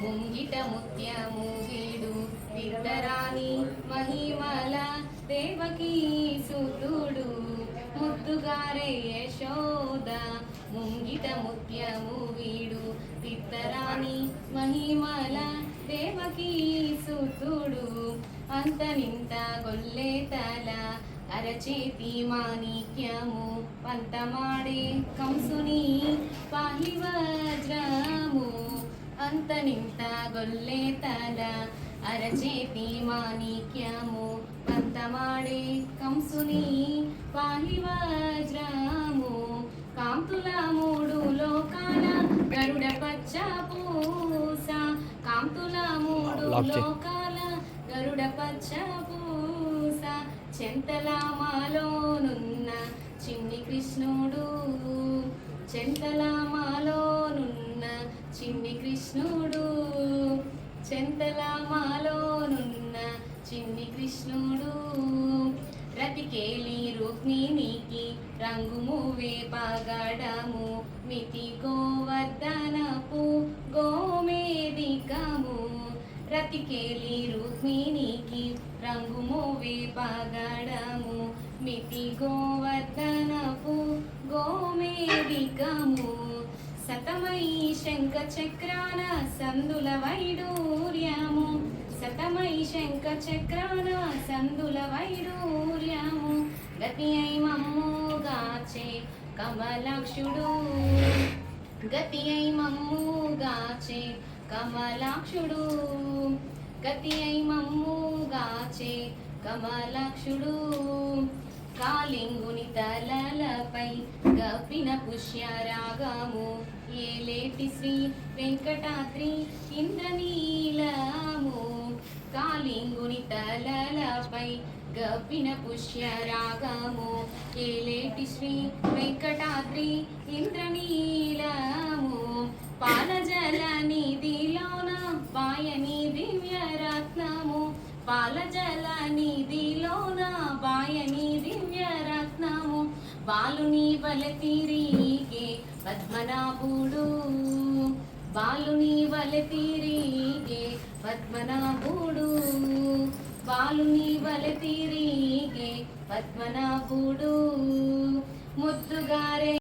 ముంగిట ముత్యము వీడు విద్దరాని మహిమల దేవకీ సుతుడు. ముద్దుగారే యశోద ముంగిట ముత్యము వీడు విద్దరాని మహిమల దేవకీ సుతుడు. అంతనింత గొల్లే తల అరచేతి మాణిక్యము పంతమాడే కంసుని పాహి వజ్రము అంతనింత గొల్లే తల అరచేతి మాణిక్యము పంతమాడే కంసుని పాహి వజ్రము కాంతుల మూడు లోకాల గరుడ పచ్చ పూస కాంతుల మూడు. లోకాల గరుడ పచ్చ పూస చెంతలామాలోనున్న చిన్ని కృష్ణుడు చెంతలామాలోనున్న చిన్ని కృష్ణుడు చెంతలామాలోనున్న చిన్ని కృష్ణుడు. రతికేలి రుక్మిణికి రంగుమువే పగడము మితి గోవర్ధనపు గోమేదికము రతికేలి రుక్మిణికి రంగుమువే పగడము మితి గోవర్ధనపు గోమేదికము సతమై శంఖ చక్రాన సందుల వైడూర్యము. సతమై శంఖ చక్రాన సందుల వైడూర్యము. గతి అయి మమ్ముగాచే కమలాక్షుడు. గతి అయి మమ్ముగాచే కమలాక్షుడు. గతి అయి మమ్ముగాచే కమలాక్షుడు. కాలింగుని తలలపై గప్పిన పుష్యరాగము. ఏలేటి శ్రీ వెంకటాద్రి ఇంద్రనీలము. కాలింగుని తలలపై గప్పిన పుష్యరాగము. ఏలేటి శ్రీ వెంకటాద్రి ఇంద్రనీలము. పాలజల నిధిలోన పాయని దివ్య రత్నము పాలజల నిధిలోన బాయని దివ్య బాలుని వల తిరిగే పద్మనాభుడు. బాలుని వల తిరిగే పద్మనాభుడు. బాలుని వల తిరిగే పద్మనాభుడు. ముద్దుగారే